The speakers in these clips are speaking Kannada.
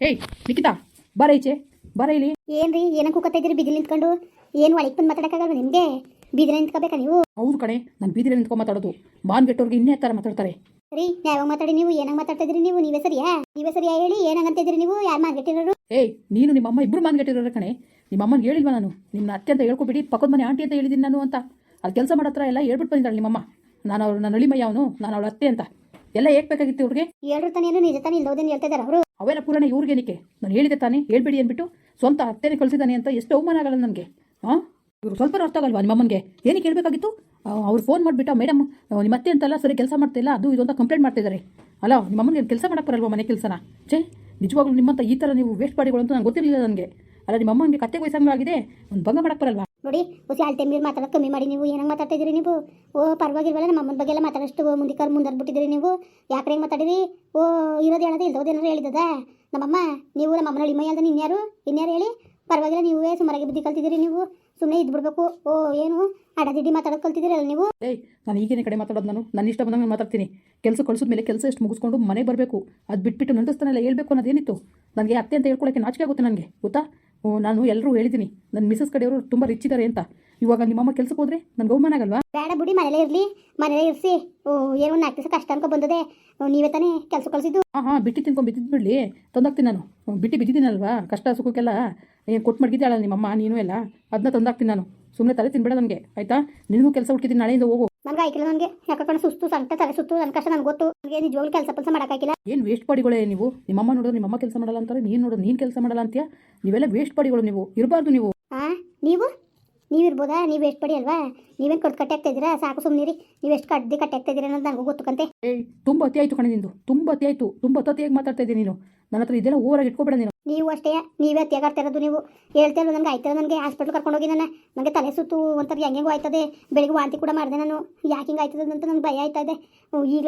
ಏಯ್ ನಿಖಿತಾ ಬರ ಈಚೆ ಬರ ಇಲ್ಲಿ. ಏನ್ರಿ ಏನಕ್ಕೆ ಕೂಕತ್ತಾ ಇದ್ದೀರಿ? ಬಿದಿಲು ನಿಂತ್ಕೊಂಡು? ಏನು ಒಳಗೆ ಬಂದು ಮಾತಾಡೋಕ್ಕಾಗಲ್ವ ನಿಮಗೆ? ಬಿದಿಲು ನಿಂತ್ಕೋಬೇಕಾ ನೀವು? ಅವ್ರ ಕಡೆ ನಾನು ಬೀದಿರಲ್ಲಿ ನಿಂತ್ಕೊಂಡು ಮಾತಾಡೋದು. ಮಾನ್ಗೆಟ್ಟವ್ರಿಗೆ ಇನ್ನೇ ಥರ ಮಾತಾಡ್ತಾರೆ. ರೀ ಯಾವಾಗ ಮಾತಾಡಿ ನೀವು ಏನಾಗ ಮಾತಾಡ್ತಿದ್ರಿ ನೀವು? ನೀವೇ ಸರಿಯಾ? ನೀವೇ ಸರಿಯಾ ಹೇಳಿ ಏನಾಗಂತಿದ್ರಿ ನೀವು? ಯಾರು ಮಾನ್ಗೆಟ್ಟಿರೋರು? ಏಯ್ ನೀನು ನಿಮ್ಮ ಅಮ್ಮ ಇಬ್ಬರು ಮಾನ್ಗೆಟ್ಟಿರೋರ ಕಣೆ. ನಿಮ್ಮ ಅಮ್ಮನಿಗೆ ಹೇಳಿಲ್ವಾ ನಾನು? ನಿಮ್ಮ ಅತ್ತೆ ಅಂತ ಹೇಳ್ಕೊಬಿಡಿ ಪಕ್ಕದ ಮನೆ ಆಂಟಿ ಅಂತ ಹೇಳಿದ್ದೀನಿ ನಾನು ಅಂತ. ಅಲ್ಲಿ ಕೆಲಸ ಮಾಡತ್ರ ಎಲ್ಲ ಹೇಳ್ಬಿಟ್ಟು ಬಂದಿದ್ದಾಳೆ ನಿಮ್ಮಮ್ಮ ನಾನು ಅವ್ರು ನನ್ನ ಅಳಿಮಯ್ಯ ಅವನು ನಾನು ಅವಳ ಅತ್ತೆ ಅಂತ. ಎಲ್ಲ ಹೇಗೆ ಬೇಕಾಗಿತ್ತು ಇವ್ರಿಗೆ? ಹೇಳ್ರು ತಾನೇನು ನಿಜ ತಾನೇ ಇಲ್ಲೋದೇನು ಹೇಳ್ತಾ ಇದ್ದಾರೆ ಅವರು? ಅವೆಲ್ಲ ಪೂರಣ ಇವ್ರಿಗೇನಿಕೆ ನಾನು ಹೇಳಿದೆ ತಾನೇ, ಹೇಳ್ಬೇಡಿ ಅಂದ್ಬಿಟ್ಟು ಸ್ವಂತ ಅತ್ತೆನೇ ಕಳಿಸಿದ್ದಾನೆ ಅಂತ ಎಷ್ಟು ಅವಮಾನ ಆಗಲ್ಲ ನನಗೆ. ಹಾಂ ಇವರು ಸ್ವಲ್ಪ ಅರ್ಥ ಆಗಲ್ವಾ ನಿಮ್ಮಮ್ಮನಿಗೆ ಏನಕ್ಕೆ ಹೇಳಬೇಕಾಗಿತ್ತು? ಅವ್ರು ಫೋನ್ ಮಾಡಿಬಿಟ್ಟು, ಮೇಡಮ್ ನಿಮ್ಮ ಅತ್ತೆ ಅಂತಲ್ಲ ಸರಿ ಕೆಲಸ ಮಾಡ್ತಿಲ್ಲ ಅದು ಇದು ಅಂತ ಕಂಪ್ಲೇಂಟ್ ಮಾಡ್ತಿದ್ದಾರೆ ಅಲ್ಲ ನಿಮ್ಮಮ್ಮನಿಗೆ ಕೆಲಸ ಮಾಡೋಕ್ಕೆ ಬರಲ್ವಾ ಮನೆ ಕೆಲಸನ? ಛೇ, ನಿಜವಾಗ್ಲೂ ನಿಮ್ಮಂತ ಈ ಥರ ನೀವು ವೇಸ್ಟ್ ಮಾಡಿಗಳು ಅಂತ ನಂಗೆ ಗೊತ್ತಿರಲಿಲ್ಲ ನನಗೆ. ಅಲ್ಲ, ನಿಮ್ಮ ಅಮ್ಮನಿಗೆ ಕತ್ತೆ ವಯಸ್ಸಂಗಾಗಿದೆ ಒಂದು ಭಂಗ ಮಾಡಕ್ಕೆ ಬರಲ್ವಾ? ನೋಡಿ, ಹುಸಿ ಮೇಲೆ ಮಾತಾಡೋದು ಕಮ್ಮಿ ಮಾಡಿ ನೀವು, ಏನಂಗೆ ಮಾತಾಡ್ತಾ ನೀವು? ಓ, ಪರವಾಗಿಲ್ವಲ್ಲ, ನಮ್ಮ ಅಮ್ಮನ ಬಗ್ಗೆ ಎಲ್ಲ ಮಾತಾಡೋಷ್ಟು ಮುಂದಿಕರ್ ಮುಂದರ್ಬಿಟ್ಟಿದ್ದೀರಿ ನೀವು. ಯಾಕೆ ಹೆಂಗೆ ಮಾತಾಡಿರಿ? ಓ, ಇರೋದು ಹೇಳೋದು ಇಲ್ದೋದೇನಾರು ಹೇಳಿದ್ದದ ನಮ್ಮಮ್ಮ, ನೀವು ನಮ್ಮ ಅಮ್ಮನ ಅಳಿಮಯ್ಯ ಅಂದ್ರೆ ಇನ್ಯಾರು ಇನ್ಯಾರು ಹೇಳಿ? ಪರವಾಗಿಲ್ಲ, ನೀವೇ ಸುಮಾರಾಗಿ ಬುದ್ಧಿ ಕಲ್ತಿದ್ದೀರಿ ನೀವು. ಸುಮ್ಮನೆ ಇದ್ಬಿಡ್ಬೇಕು. ಓ, ಏನು? ಅಡದಿಡ್ಡಿ ಮಾತಾಡೋದು ಕಲ್ತಿದ್ದೀರಲ್ಲ ನೀವು? ಏಯ್, ನಾನು ಈಗೇನೆ ಕಡೆ ಮಾತಾಡೋದು ನಾನು. ನನ್ನ ಇಷ್ಟ ಬಂದಂಗೆ ಮಾತಾಡ್ತೀನಿ. ಕೆಲಸ ಕಳಿಸಿದ ಮೇಲೆ ಕೆಲಸ ಎಷ್ಟು ಮುಗಿಸ್ಕೊಂಡು ಮನೆಗೆ ಬರಬೇಕು. ಅದು ಬಿಟ್ಬಿಟ್ಟು ನಂದಿಸ್ತಾನೆಲ್ಲ ಹೇಳ್ಬೇಕು ಅನ್ನೋದೇನಿತ್ತು ನನಗೆ ಅತ್ತೆ ಅಂತ ಹೇಳ್ಕೊಳ್ಳೋಕ್ಕೆ ನಾಚಿಕೆ ಆಗುತ್ತೆ ನನಗೆ, ಗೊತ್ತಾ? ನಾನು ಎಲ್ಲರೂ ಹೇಳಿದ್ದೀನಿ ನನ್ನ ಮಿಸಸ್ ಕಡೆಯವರು ತುಂಬ ರಿಚ್ ಇದ್ದಾರೆ ಅಂತ. ಇವಾಗ ನಿಮ್ಮಮ್ಮ ಕೆಲಸಕ್ಕೆ ಹೋದ್ರೆ ನನ್ಗೆ ಅವಮಾನ ಆಗಲ್ವಾ? ಬೇಡ ಬಿಡಿ ಮನೇಲೇ ಇರಲಿ ಮನೇಲೇ ಇರಿಸಿ. ಏನೋ ನಾಲ್ಕು ದಿವಸ ಕಷ್ಟ ಅನ್ಕೊ ಬಂದದೆ. ನೀವೇ ತಾನೇ ಕೆಲಸ ಕಳಿಸಿದ್ದು. ಹಾಂ ಹಾಂ ಬಿಟ್ಟು ತಿನ್ಕೊಂಡು ಬಿದ್ದಿದ್ದು ಬಿಡಲಿ ತಂದಾಕ್ತೀನಿ ನಾನು. ಬಿಟ್ಟಿ ಬಿದ್ದಿದ್ದೀನಲ್ವಾ ಕಷ್ಟ ಸುಖಕ್ಕೆಲ್ಲ? ಏನು ಕೊಟ್ಟು ಮಡಗಿದ್ದಾಳಲ್ಲ ನಿಮ್ಮಮ್ಮ ನೀನು ಎಲ್ಲ? ಅದನ್ನ ತಂದಾಕ್ತೀನಿ ನಾನು. ಸುಮ್ಮನೆ ತಲೆ ತಿನ್ಬೇಡ ನನಗೆ ಆಯಿತಾ? ನಿನಗೂ ಕೆಲಸ ಹುಡ್ಕಿದ್ದೀನಿ ನಾಳೆಯಿಂದ ಹೋಗು. ನನಗೆ ಆಯ್ಕಿಲ್ಲ ನನಗೆ. ಯಾಕಂದ್ರೆ ಸುಸ್ತು ಸಂಕಟ ತಲೆ ಸುತ್ತು ನನ್ನ ಕಷ್ಟ ನನಗೆ ಗೊತ್ತು. ನನಗೆ ನಿಜವಾಗ್ಲೂ ಕೆಲಸ ಕೆಲಸ ಮಾಡೋಕ್ಕಾಗಿಲ್ಲ ಏನು ವೇಸ್ಟ್ ಪಡಿಗಳೇ ನೀವು? ನಿಮ್ಮಮ್ಮ ನೋಡಿದ್ರೆ ನಿಮ್ಮಮ್ಮ ಕೆಲಸ ಮಾಡಲ್ಲ ಅಂತಾರೆ ನೀನು ನೋಡೋದು ನೀನು ಕೆಲಸ ಮಾಡಲ್ಲ ಅಂತೀಯ? ನೀವೆಲ್ಲ ವೇಸ್ಟ್ ಪಡಿಗಳು ನೀವು ಇರಬಾರ್ದು ನೀವು. ಹಾಂ ನೀವು? ನೀವು ಇರ್ಬೋದಾ ನೀವು ವೇಸ್ಟ್ ಪಡಿ ಅಲ್ವಾ? ನೀವೇನು ಕಟ್ ಕಟ್ಟೆ ಆಗ್ತಾ ಇದ್ದೀರಾ? ಸಾಕು ಸುಮ್ಮನಿರಿ ನೀವು ಎಷ್ಟು ಕಡ್ಡಿ ಕಟ್ಟಿ ಆಗ್ತಾ ಇದ್ದೀರಾ ಅನ್ನೋದು ನನಗೂ ಗೊತ್ತುಕಂತೆ ಏಯ್ ತುಂಬ ಅತಿ ಆಯಿತು ಕಣೆ ನಿಂದು. ತುಂಬ ಅತಿ ಆಯಿತು. ತುಂಬ ಅತಿಯಾಗಿ ಮಾತಾಡ್ತಾ ಇದ್ದೀನಿ ನೀನು. ನನ್ನ ಹತ್ರ ಇದೆಲ್ಲ ಓವರಾಗಿ ಇಟ್ಕೊಬೇಡ ನೀನು. ನೀವು ಅಷ್ಟೇ, ನೀವೇ ತೆಗಾಡ್ತಿರೋದು ನೀವು. ಹೇಳ್ತಾ ಇರೋದು ನನಗೆ ಆಯ್ತದ ನನಗೆ? ಹಾಸ್ಪಿಟ್ಲ್ ಕರ್ಕೊಂಡೋಗಿ ನಾನು. ನನಗೆ ತಲೆ ಸುತ್ತು ಒಂಥರ ಹೆಂಗೆಂಗೂ ಆಯ್ತದೆ. ಬೆಳಿಗ್ಗೆ ವಾಂತಿ ಕೂಡ ಮಾಡಿದೆ ನಾನು. ಯಾಕೆ ಹಿಂಗೆ ಆಯ್ತದೆ ಅಂತ ನನಗೆ ಭಯ ಆಯ್ತಾ ಇದೆ.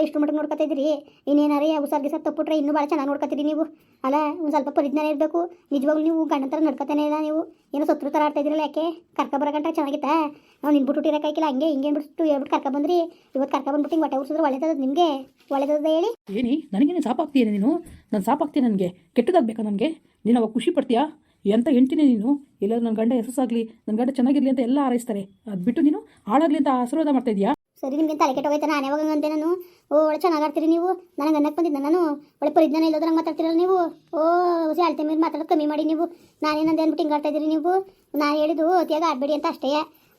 ಇಷ್ಟು ಮಟ್ಟಿಗೆ ನೋಡ್ಕೊತಾ ಇನ್ನೇನಾರ ಇನ್ನೇನಾರೇ ಹುಷಾರ್ ಸರ್ ತಪ್ಪುಟ್ರೆ ಇನ್ನೂ ಭಾಳ ಚೆನ್ನಾಗಿ ನೋಡ್ಕೊತೀರಿ ನೀವು. ಅಲ್ಲ, ಒಂದು ಸ್ವಲ್ಪ ಪರಿಜ್ಞಾನ ಇರಬೇಕು. ನಿಜವಾಗ್ಲೂ ನೀವು ಗಂಡ ಥರ ನಡ್ಕೊತಾನೆ ಇಲ್ಲ ನೀವು. ಏನೋ ಸತ್ರು ಥರ ಆಡ್ತಾ ಇದ್ದೀರಲ್ಲ ಯಾಕೆ? ಕರ್ಕ ಬರೋ ಗಂಟ ಚೆನ್ನಾಗಿತ್ತಾ? ನಾವು ನಿನ್ಬಿಟ್ಟು ಇರೋಕ್ಕಾಗಿಲ್ಲ ಹಂಗೆ ಹಿಂಗೆ ಬಿಟ್ಟು ಹೇಳ್ಬಿಟ್ಟು ಕರ್ಕ ಬಂದ್ರಿ. ಇವತ್ತು ಕರ್ಕ ಬಂದ್ಬಿಟ್ಟು ಹೊಟ್ಟೆ ಉರ್ಸಿದ್ರೆ ಒಳ್ಳೇದದ ನಿಮಗೆ? ಒಳ್ಳೇದದ ಹೇಳಿ. ಏನಿ, ನನಗೇನು ಸಾಪಾಗ್ತೀಯ ನೀನು? ನಾನು ಸಾಪಾಗ್ತೀನಿ ನನಗೆ? ಕೆಟ್ಟದಾಗಬೇಕಾ ನನಗೆ? ನೀನು ಅವಾಗ ಖುಷಿ ಪಡ್ತೀಯಾ? ಎಂತ ಹೆಂಡ್ತೀನಿ ನೀನು? ಎಲ್ಲರೂ ನನ್ನ ಗಂಡ ಯಶಸ್ಸಾಗಲಿ ನನ್ನ ಗಂಡ ಚೆನ್ನಾಗಿರಲಿ ಅಂತ ಎಲ್ಲ ಹಾರೈಸ್ತಾರೆ. ಅದು ಬಿಟ್ಟು ನೀನು ಹಾಳಾಗಲಿ ಅಂತ ಆಶೀರ್ವಾದ ಮಾಡ್ತಾ ಇದೀಯಾ? ಸರಿ ನಿಮ್ಗೆ ತಲೆ ಕೆಟ್ಟೋಗೈತೆ ನಾನು ಯಾವಾಗ ಅಂತೆ ನಾನು? ಓ, ಒಳ್ಳೆ ಚೆನ್ನಾಗಿ ಆಡ್ತೀರಿ ನೀವು. ನನಗೆ ಅನ್ನಕ್ಕೆ ಬಂದಿದ್ದೆ ನಾನು. ಒಳ್ಳೆ ಪರಿಜ್ಞಾನ ಇಲ್ಲೋದ್ರಂಗೆ ಮಾತಾಡ್ತಿರಲ್ಲ ನೀವು. ಓ, ಹುಸಿ ಅಳ್ತೆ ಮೇಲೆ ಮಾತಾಡೋದು ಕಮ್ಮಿ ಮಾಡಿ ನೀವು. ನಾನೇನಂದೆ ಅಂದ್ಬಿಟ್ಟು ಹಿಂಗೆ ಆಡ್ತಾ ಇದ್ದೀರಿ ನೀವು? ನಾನು ಹೇಳಿದ್ದು, ಅತಿಯಾಗ ಆಡಬೇಡಿ ಅಂತ ಅಷ್ಟೇ.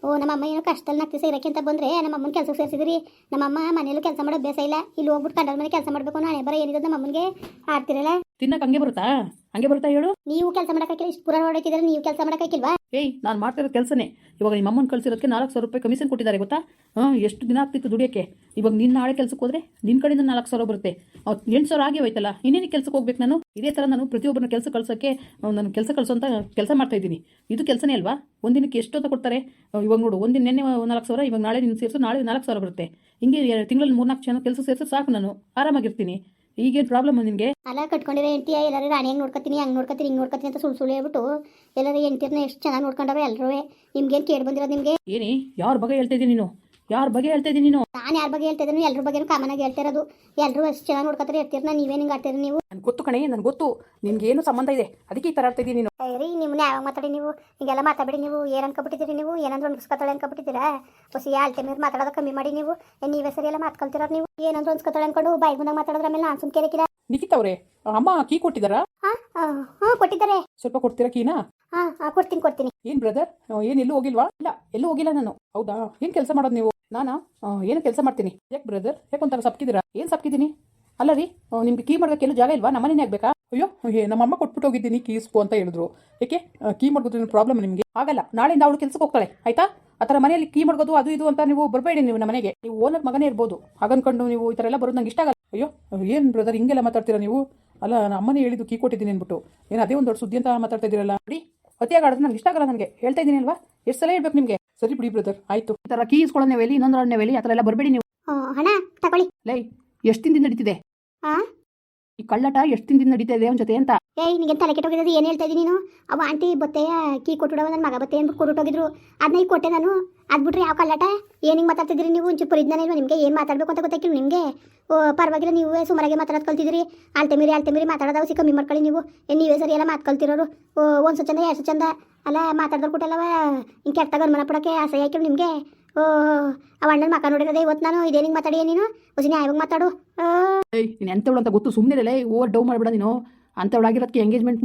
ಓ ನಮ್ಮ ಅಮ್ಮ ಏನೋ ಕಷ್ಟದಲ್ಲಿ ನಾಲ್ಕು ದಿವಸ ಇರೋಕ್ಕಿಂತ ಬಂದರೆ ನಮ್ಮ ಅಮ್ಮನ ಕೆಲಸಕ್ಕೆ ಸೇರಿಸಿದ್ರಿ. ನಮ್ಮ ಅಮ್ಮ ಮನೇಲೂ ಕೆಲಸ ಮಾಡೋ ಅಭ್ಯಾಸ ಇಲ್ಲ. ಇಲ್ಲಿ ಹೋಗ್ಬಿಟ್ಟು ಕಂಡ್ರ ಮನೆ ಕೆಲಸ ಮಾಡಬೇಕು ನಾಳೆ ಬರೋ ಏನಿದೆ ನಮ್ಮ ಅಮ್ಮನಿಗೆ ಆಡ್ತಿರಲ್ಲ. ತಿನ್ನಕ್ಕೆ ಹಂಗೆ ಬರುತ್ತಾ? ಹಂಗೆ ಬರ್ತಾ ಹೇಳು? ನೀವು ಕೆಲಸ ಮಾಡೋಕ್ಕಾಗಿಲ್ಲ ಇಷ್ಟು ಪುರ ನೋಡಕ್ಕಿದ್ರೆ ನೀವು ಕೆಲಸ ಮಾಡಕ್ಕಿಲ್ವಾ ಏಯ್ ನಾನು ಮಾಡ್ತಿರೋ ಕೆಲಸನೇ. ಇವಾಗ ನಿಮ್ಮ ಅಮ್ಮನ ಕಳಿಸಿರೋದಕ್ಕೆ ನಾಲ್ಕು ಸಾವಿರ ರೂಪಾಯಿ ಕಮಿಷನ್ ಕೊಟ್ಟಿದ್ದಾರೆ ಗೊತ್ತಾ? ಹಾಂ ಎಷ್ಟು ದಿನ ಆಗ್ತಿತ್ತು ದುಡಿಯೋಕ್ಕೆ? ಇವಾಗ ನಿನ್ನ ನಾಳೆ ಕೆಲಸಕ್ಕೆ ಹೋದ್ರೆ ನಿನ್ನ ಕಡೆಯಿಂದ ನಾಲ್ಕು ಸಾವಿರ ಬರುತ್ತೆ. ಎಂಟು ಸಾವಿರ ಆಗಿ ಹೋಯ್ತಲ್ಲ ಇನ್ನೇನು ಕೆಲಸಕ್ಕೆ ಹೋಗ್ಬೇಕು ನಾನು? ಇದೇ ಥರ ನಾನು ಪ್ರತಿಯೊಬ್ಬರನ್ನ ಕೆಲಸ ಕಳ್ಸೋಕ್ಕೆ ನಾನು ಕೆಲಸ ಕಳಿಸೋಂಥ ಕೆಲಸ ಮಾಡ್ತಾ ಇದ್ದೀನಿ. ಇದು ಕೆಲಸನೇ ಅಲ್ವಾ? ಒಂದಿನಕ್ಕೆ ಎಷ್ಟು ಅಂತ ಕೊಡ್ತಾರೆ ಇವಾಗ ನೋಡು ಒಂದಿನ ನೆನ್ನೆ ನಾಲ್ಕು ಸಾವಿರ ಇವಾಗ ನಾಳೆ ನಿನ್ನ ಸೇರಿಸು ನಾಳೆ ನಾಲ್ಕು ಸಾವಿರ ಬರುತ್ತೆ. ಹಿಂಗೆ ತಿಂಗಳಲ್ಲಿ ಮೂರ್ನಾಲ್ಕು ಜನ ಕೆಲಸ ಸೇರಿಸು ಸಾಕು ನಾನು. ಆರಾಮಾಗಿರ್ತೀನಿ. ಈಗೇನು ಪ್ರಾಬ್ಲಮ್ ನಿಮ್ಗೆ? ಅಲ್ಲ ಕಟ್ಕೊಂಡಿರೋ ಎಂಟಿ ಎಲ್ಲರೂ ರಾಣಿ ಹೆಂಗ್ ನೋಡ್ಕೊತೀನಿ ಹಂಗೆ ನೋಡ್ಕೊತೀನಿ ಹಿಂಗ್ ನೋಡ್ಕೊತೀನಿ ಅಂತ ಸುಳ್ಳು ಸುಳ್ಳು ಹೇಳ್ಬಿಟ್ಟು ಎಲ್ಲರೂ ಎಂಟಿರ್ನ ಎಷ್ಟು ಚೆನ್ನಾಗಿ ನೋಡ್ಕೊಂಡವ್ರೆ ಎಲ್ಲರೂ ನಿಮ್ಗೇನು ಕೇಳಿ ಬಂದಿರೋದು ನಿಮಗೆ? ಏನಿ? ಯಾರ ಬಗ್ಗೆ ಹೇಳ್ತಾ ಇದ್ದೀನಿ ನೀನು? ಯಾರ ಬಗ್ಗೆ ಹೇಳ್ತಾ ಇದ್ದೀನಿ ನೀನು? ನಾನು ಯಾರ ಬಗ್ಗೆ ಹೇಳ್ತಾ ಇದ್ದೀನಿ ಎಲ್ಲರ ಬಗ್ಗೆ ಕಾಮನ್ ಆಗಿ ಹೇಳ್ತಾ ಇರೋದು. ಎಲ್ಲರೂ ಎಷ್ಟು ಚೆನ್ನಾಗಿ ನೋಡ್ಕೊತಾರೆ ಇರ್ತೀರನ್ನ ನೀವೇನು ಹಿಂಗೆ ಆಡ್ತೀರಿ ನೀವು? ನನ್ಗೆ ಗೊತ್ತು ಕಣೆ ನನಗೆ ಗೊತ್ತು. ನಿನ್ಗೆ ಏನು ಸಂಬಂಧ ಇದೆ? ಅದಕ್ಕೆ ಈ ಥರ ಆಡ್ತಾ ಇದ್ದೀನಿ ನೀನು. ರೀ ನಿಮ್ಮನ್ನ ಯಾವಾಗ ಮಾತಾಡಿ ನೀವು? ಹಿಂಗೆಲ್ಲ ಮಾತಾಡಿ ನೀವು. ಏನು ಅನ್ಕೊಬಿಟ್ಟಿದ್ದೀರಿ ನೀವು? ಏನಂದ್ರೆ ಅನ್ಸ್ಕೊತಾಳೆ ಅನ್ಕೊಬಿಟ್ಟಿದ್ದೀರಾ? ಹೊಸಿ ಆಳ್ತೆ ಮೇಲೆ ಮಾತಾಡೋದು ಕಮ್ಮಿ ಮಾಡಿ ನೀವು. ಏನ್ ನೀವೇ ಸರಿ ಎಲ್ಲ ಮಾತ್ಕೊಳ್ತೀರ ನೀವು? ಏನಂದ್ರೆ ಅನ್ಸ್ಕೊತಾಳೆ ಅನ್ಕೊಂಡು ಬಾಯಿ ಮುಂದಾಗ ಮಾತಾಡೋದ್ರ ಮೇಲೆ ನಾನು ಸುಮ್ ಕೇಳಿಕಿಲ್ಲ ನಿಖಿತ್ ಅವರೇ ಅಮ್ಮ ಕೀ ಕೊಟ್ಟಿದ್ದಾರಾ? ಹಾ ಹಾ ಕೊಟ್ಟಿದ್ದಾರೆ. ಸ್ವಲ್ಪ ಕೊಡ್ತೀರಾ ಕೀನಾ? ಹಾ ಹಾ ಕೊಡ್ತೀನಿ ಕೊಡ್ತೀನಿ. ಏನ್ ಬ್ರದರ್ ಏನು ಎಲ್ಲೂ ಹೋಗಿಲ್ವಾ? ಇಲ್ಲ ಎಲ್ಲೂ ಹೋಗಿಲ್ಲ ನಾನು. ಹೌದಾ? ಏನ್ ಕೆಲಸ ಮಾಡೋದು ನೀವು? ನಾನಾ? ಏನು ಕೆಲಸ ಮಾಡ್ತೀನಿ? ಯಾಕೆ ಬ್ರದರ್ ಯಾಕೆ ಒಂಥರ ಸಪ್ಕಿದ್ದೀರಾ? ಏನ್ ಸಪ್ಕಿದ್ದೀನಿ? ಅಲ್ಲ ರೀ ನಿಮ್ಗೆ ಕೀ ಮಾಡೋಕೆ ಎಲ್ಲೂ ಜಾಗ ಇಲ್ವಾ? ನಮ್ಮನೇ ಆಗ್ಬೇಕಾ? ಅಯ್ಯೋ ಏ, ನಮ್ಮ ಅಮ್ಮ ಕೊಟ್ಬಿಟ್ಟು ಹೋಗಿದ್ದೀನಿ ಕೀಸ್ಕು ಅಂತ ಹೇಳಿದ್ರು. ಏಕೆ ಕೀ ಮಾಡ್ಕೋದ್ರೆ ಪ್ರಾಬ್ಲಮ್ ನಿಮಗೆ? ಆಗಲ್ಲ ನಾಳೆಯಿಂದ ಅವಳು ಕೆಲಸಕ್ಕೆ ಹೋಗ್ತಾಳೆ ಆಯ್ತಾ? ಆ ಥರ ಮನೆಯಲ್ಲಿ ಕೀ ಮಾಡ್ಕೋದು ಅದು ಇದು ಅಂತ ನೀವು ಬರಬೇಡಿ ನೀವು ನಮ್ಮ ಮನೆಗೆ. ನೀವು ಓನರ್ ಮಗನೇ ಇರ್ಬೋದು ಹಾಗನ್ಕೊಂಡು ನೀವು ಈ ಥರ ಎಲ್ಲ ಬರೋದು ನಂಗೆ ಇಷ್ಟ ಆಗಲ್ಲ. ಅಯ್ಯೋ ಏನು ಬ್ರದರ್ ಹಿಂಗೆಲ್ಲ ಮಾತಾಡ್ತೀರಾ ನೀವು? ಅಲ್ಲ ಅಮ್ಮನೇ ಹೇಳಿದ್ದು ಕೀ ಕೊಟ್ಟಿದ್ದೀನಿ ಅಂದ್ಬಿಟ್ಟು. ಏನು ಅದೇ ಒಂದು ದೊಡ್ಡ ಸುದ್ದಿ ಅಂತ ಮಾತಾಡ್ತಾ ಇದ್ದೀರಲ್ಲ? ಬಿಡಿ ಅತಿಯಾಗಿ ಆಡೋದು ನಂಗೆ ಇಷ್ಟ ಆಗಲ್ಲ ನನಗೆ. ಹೇಳ್ತಾ ಇದ್ದೀನಿ ಅಲ್ವಾ? ಎಷ್ಟು ಸಲ ಹೇಳ್ಬೇಕು ನಿಮಗೆ? ಸರಿ ಬಿಡಿ ಬ್ರದರ್ ಆಯ್ತು. ಈ ಥರ ಕೀ ಇಸ್ಕೊಳ್ಳೋಣ ವೇಲಿ ಇನ್ನೊಂದು ಅಣ್ಣ ವೇಲಿ ಆ ಥರ ಎಲ್ಲ ಬರಬೇಡಿ ನೀವು. ಹಣ ತಗೊಳ್ಳಿ. ಲೈ ಎಷ್ಟು ದಿನದಿಂದ ನಡೀತಿದೆ ಹಾಂ ಈ ಕಳ್ಳಟ ಎಷ್ಟು ದಿನದಿಂದ ನಡೀತಾ ಇದೆ ಅವನ ಜೊತೆ ಅಂತ? ಏಯ್ ನಿಮಗೆ ತಲೆ ಕೆಟ್ಟೋಗಿದ್ದು ಏನು ಹೇಳ್ತಾ ಇದ್ದೀನಿ ನೀನು? ಅವ ಆಂಟಿ ಬತ್ತೆಯ ಕೀ ಕೊಟ್ಟುಡವ ನನ್ನ ಮಗ ಬತ್ತೆ ಅಂದ್ಬಿಟ್ಟು ಹೋಗಿದ್ರು ಅದನ್ನ ಈಗ ಕೊಟ್ಟೆ ನಾನು. ಅದು ಬಿಟ್ರೆ ಯಾವ ಕಳ್ಳಟ? ಏನು ಮಾತಾಡ್ತಿದ್ರಿ ನೀವು? ಒಂಚೂರು ಪರಿಜ್ಞಾನ ಇಲ್ವಾ ನಿಮಗೆ? ಏನು ಮಾತಾಡಬೇಕು ಅಂತ ಗೊತ್ತಾಗಿಲ್ಲ ನಿಮಗೆ? ಓ, ಪರವಾಗಿಲ್ಲ, ನೀವೇ ಸುಮಾರಾಗಿ ಮಾತಾಡೋದು ಕಲ್ತಿದ್ದೀರಿ. ಅಳ್ತೆ ಮೀರಿ ಅಳ್ತೆ ಮೀರಿ ಮಾತಾಡೋದು ಸಿ ಕಮ್ಮಿ ಮಾಡ್ಕೊಳ್ಳಿ ನೀವು. ನೀವೇ ಸರಿ ಎಲ್ಲ ಮಾತು ಕಲ್ತಿರೋರು ಒಂದು ಚಂದ ಎರಡು ಚಂದ ಅಲ್ಲ ಮಾತಾಡಿದ್ರು ಕೊಟ್ಟಲ್ಲವ ಹಿಂಗೆ ಕೆಟ್ಟಾಗ ಮನ ಪಡೋಕ್ಕೆ ಆಸೆ ಆಯ್ಕೆ ನಿಮಗೆ? ಓ ಅವ ಅಣ್ಣನ ಮಕ್ಕ ನೋಡಿರೋದೇ ಇವತ್ತು ನಾನು ಇದೇ ನಿಂಗೆ ಮಾತಾಡಿ ನೀನು ಹೊಸ ನ್ಯಾಯವಾಗಿ ಮಾತಾಡು? ಏಯ್ ನೀನು ಎಂಥವಳು ಅಂತ ಗೊತ್ತು? ಸುಮ್ಮನೆ ಓವರ್ ಡೌ ಮಾಡಬೇಡ ನೀನು. ಅಂಥವಳಾಗಿರೋದಕ್ಕೆ ಎಂಗೇಜ್ಮೆಂಟ್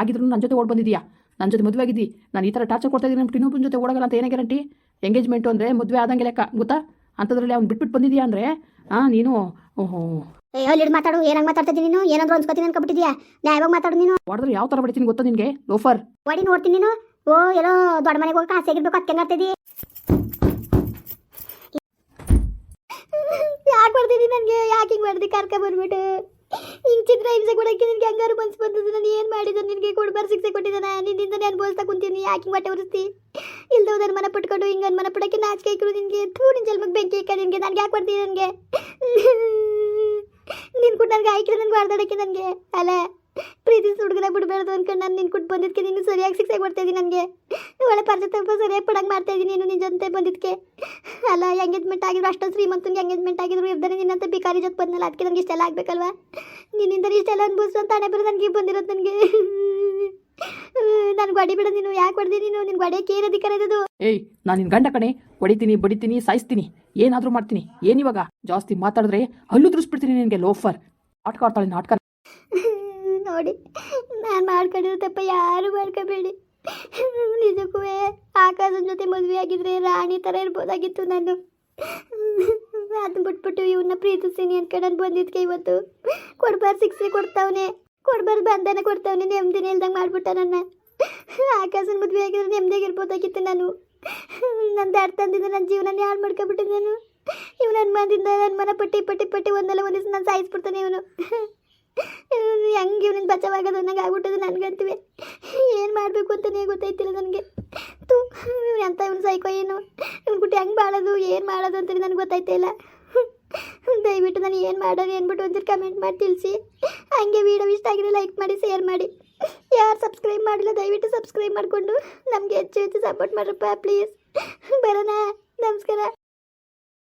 ಆಗಿದ್ರು ನನ್ನ ಜೊತೆ ಓಡ್ ಬಂದಿದ್ಯಾ ನನ್ನ ಜೊತೆ ಮದುವೆ ಆಗಿದ್ದಿ? ನಾನು ಈ ಥರ ಟಾರ್ಚರ್ ಕೊಡ್ತಾ ಇದ್ದೀನಿ ಇನ್ನೊಬ್ಬನ ಜೊತೆ ಓಡೋಗಲ್ಲ ಅಂತ ಏನೇ ಗ್ಯಾರಂಟಿ ಎಂಗೇಜ್ಮೆಂಟು ಅಂದರೆ ಮದುವೆ ಆದಂಗೆ ಲೆಕ್ಕ ಗೊತ್ತಾ? ಅಂಥದ್ರಲ್ಲಿ ಅವ್ನು ಬಿಟ್ಬಿಟ್ಟು ಬಂದಿದ್ಯಾ ಅಂದರೆ ಹಾಂ ನೀನು ಓಹೋ. ಏ ಅಲ್ಲಿ ಮಾತಾಡು ಏನಾಗ ಮಾತಾಡ್ತಿದ್ದೀನಿ ನೀನು? ಏನಾದ್ರು ಅನ್ಸ್ಕೊತೀನಿ ಅನ್ಕೊಬಿಟ್ಟಿದ್ಯಾ ಯಾವಾಗ ಮಾತಾಡು ನೀನು? ಹೊಡೆದ್ರೆ ಯಾವ ಥರ ಬಿಡ್ತೀನಿ ಗೊತ್ತಾ ನಿನಗೆ? ಲೋಫರ್. ಹೊಡಿ ನೋಡ್ತೀನಿ ನೀನು? ಓ ಎಲ್ಲೋ ದೊಡ್ಡ ಮನೆಗೆ ಹೋಗಿ ಕಾಸು ಹೇಗಿರ್ಬೇಕು ಅದಕ್ಕೆ ಆಗ್ತಿದಿ ಯಾಕೆ ಬರ್ತೀನಿ ನನಗೆ? ಯಾಕೆ ಹಿಂಗೆ ಮಾಡ್ದಿ ಕರ್ಕ ಬಂದ್ಬಿಟ್ಟು ಹಿಂಗೆ ಚಿತ್ರ ಹಿಂಸೆ ಕೊಡೋಕ್ಕೆ ನಿನಗೆ ಹಂಗಾರು ಮನ್ಸು ಬಂದದ್ದು. ನಾನು ಏನು ಮಾಡಿದ್ದು? ನಿನಗೆ ಕೊಡ್ಬಾರ್ದು ಶಿಕ್ಷೆ ಕೊಟ್ಟಿದ್ದಾನೆ? ನಿನ್ನಿಂದ ನಾನು ಬೋಲ್ತಾ ಕುಂತೀನಿ. ಯಾಕೆ ಹಿಂಗೆ ಹೊಟ್ಟೆ ಉರಿಸ್ತಿ? ಇಲ್ದ ಮನ ಪಟ್ಕೊಂಡು ಹಿಂಗೆ ಮನ ಪಡೋಕ್ಕೆ ನಾಚಿಕೆ ಇಕ್ಕರು ನಿನಗೆ. ಥೂ ನಿನ್ನ ಜನ್ಮಕ್ಕೆ ಬೆಂಕಿ ಇಕ್ಕ ನಿನಗೆ. ನನಗೆ ಯಾಕೆ ಬರ್ತೀನಿ ನನಗೆ? ನಿನ್ನ ಕೊಟ್ಟು ನನಗೆ ಆಯ್ಕೆ ನನಗೆ ಬಾರ್ದಾಡಕ್ಕೆ ನನಗೆ. ಅಲ್ಲ ಪ್ರೀತಿ ಹುಡುಗನ ಬಿಡಬಾರ್ದು ಅನ್ಕೊಂಡು ನಾನು ನಿನ್ನ ಕೊಟ್ಟು ಬಂದಿದ್ದಕ್ಕೆ ನೀನು ಸರಿಯಾಗಿ ಶಿಕ್ಷೆ ಕೊಡ್ತಾ ಇದ್ದೀನಿ ನನಗೆ. ಒಳ್ಳೆ ಪರ್ಜತಪ್ಪ ಸರಿಯಾಗಿ ಪಡಂಗೆ ಮಾಡ್ತಾ ಇದ್ದೀನಿ ನೀನು ನಿನ್ನ ಜೊತೆ ಬಂದಿದ್ದಕ್ಕೆ ಅಲ್ಲ ಎಂಗೇಜ್ಮೆಂಟ್ ಆಗಿದ್ರು ಅಷ್ಟೊಂದು ಶ್ರೀಮಂತನಿಗೆ ಎಂಗೇಜ್ಮೆಂಟ್ ಆಗಿದ್ರು ಇರ್ದಾನೆ ನಿನ್ನಂತ ಬಿಕಾರಿ ಜೊತೆ ಬಂದಲ್ಲ ಅದಕ್ಕೆ ನನಗೆ ಇಷ್ಟೆಲ್ಲ ಆಗ್ಬೇಕಲ್ವಾ? ನಿನ್ನಿಂದ ಇಷ್ಟೆಲ್ಲ ಅನ್ಭವಿಸು ಅಂತ ಹಣೆ ಬರೋ ನನಗೆ ಬಂದಿರೋದು ನನಗೆ. ನಾನು ಗಾಡಿ ಬಿಡ ನೀನು ಯಾಕೆ ಹೊಡೆದಿ ನೀನು? ನಿನ್ನ ಗಾಡಿಯಕ್ಕೆ ಏನು ಅಧಿಕಾರ ಏಯ್ ನಾನು ನಿನ್ನ ಗಂಡ ಕಣೆ. ಹೊಡಿತೀನಿ ಬಡಿತೀನಿ ಸಾಯಿಸ್ತೀನಿ. ಏನಾದರೂ ಮಾಡ್ತೀನಿ. ಏನಿವಾಗ ಜಾಸ್ತಿ ಮಾತಾಡಿದ್ರೆ ಹಲ್ಲು ತುರಿಸ್ಬಿಡ್ತೀನಿ ನಿನಗೆ ಲೋಫರ್. ನಾಟಕ ಆಡ್ತಾಳೆ ನಾಟಕ. ನೋಡಿ ನಾನು ಮಾಡ್ಕೊಂಡಿರೋ ತಪ್ಪ ಯಾರು ಮಾಡ್ಕೋಬೇಡಿ. ನಿಜಕ್ಕೂ ಆಕಾಶನ ಜೊತೆ ಮದುವೆ ಆಗಿದ್ರೆ ರಾಣಿ ಥರ ಇರ್ಬೋದಾಗಿತ್ತು ನಾನು. ಅದನ್ನ ಬಿಟ್ಬಿಟ್ಟು ಇವನ್ನ ಪ್ರೀತಿಸ್ತೀನಿ ಅನ್ಕೊಂಡು ಬಂದಿದ್ಕೆ ಇವತ್ತು. ಕೊಡ್ಬಾರ್ದು ಸಿಕ್ಸ್ರಿ ಕೊಡ್ತಾವನೆ. ಕೊಡ್ಬಾರ್ ಬಂಧನ ಕೊಡ್ತಾವನೆ ನೆಮ್ಮದಿನ ಇಲ್ದಂಗೆ ಮಾಡ್ಬಿಟ್ಟ ನನ್ನ. ಆಕಾಶನ ಮದುವೆ ಆಗಿದ್ರೆ ನೆಮ್ಮದಿಯಾಗಿರ್ಬೋದಾಗಿತ್ತು ನಾನು. ನನ್ನ ದಾಡ್ ತಂದಿದ್ದ ನನ್ನ ಜೀವನ ಹಾಳು ಮಾಡ್ಕೊಬಿಟ್ಟಿದ್ದೆ ನಾನು? ಇವನ ನನ್ನ ಮನ ಪಟ್ಟಿ ಪಟ್ಟಿ ಪಟ್ಟಿ ಒಂದಲ್ಲ ಒಂದು ದಿವಸ ನಾನು ಸಾಯಿಸ್ಬಿಡ್ತಾನೆ ಇವನು. ಹೆಂಗೆ ಇವ್ನಿಗೆ ಬಚಾವಾಗೋದು ನನಗೆ ಆಗ್ಬಿಟ್ಟದು ನನಗಂತೀವಿ. ಏನು ಮಾಡಬೇಕು ಅಂತಲೇ ಗೊತ್ತಾಯ್ತಿಲ್ಲ ನನಗೆ. ತು ಎಂತ ಇವನು ಸೈಕೋ ಏನು. ಇವ್ನು ಬಿಟ್ಟು ಹೆಂಗೆ ಮಾಡೋದು ಏನು ಮಾಡೋದು ಅಂತಲೇ ನನಗೆ ಗೊತ್ತಾಯ್ತಾ ಇಲ್ಲ ದಯವಿಟ್ಟು ನಾನು ಏನು ಮಾಡೋದು ಏನ್ಬಿಟ್ಟು ಒಂಚೂರು ಕಮೆಂಟ್ ಮಾಡಿ ತಿಳಿಸಿ. ಹಂಗೆ ವೀಡಿಯೋ ಇಷ್ಟ ಆಗಿರೋ ಲೈಕ್ ಮಾಡಿ ಶೇರ್ ಮಾಡಿ. ಯಾರು ಸಬ್ಸ್ಕ್ರೈಬ್ ಮಾಡಿಲ್ಲ, ದಯವಿಟ್ಟು ಸಬ್ಸ್ಕ್ರೈಬ್ ಮಾಡಿಕೊಂಡು. ನಮಗೆ ಹೆಚ್ಚು ಹೆಚ್ಚು ಸಪೋರ್ಟ್ ಮಾಡ್ರಪ್ಪ ಪ್ಲೀಸ್ ಬರೋಣ, ನಮಸ್ಕಾರ.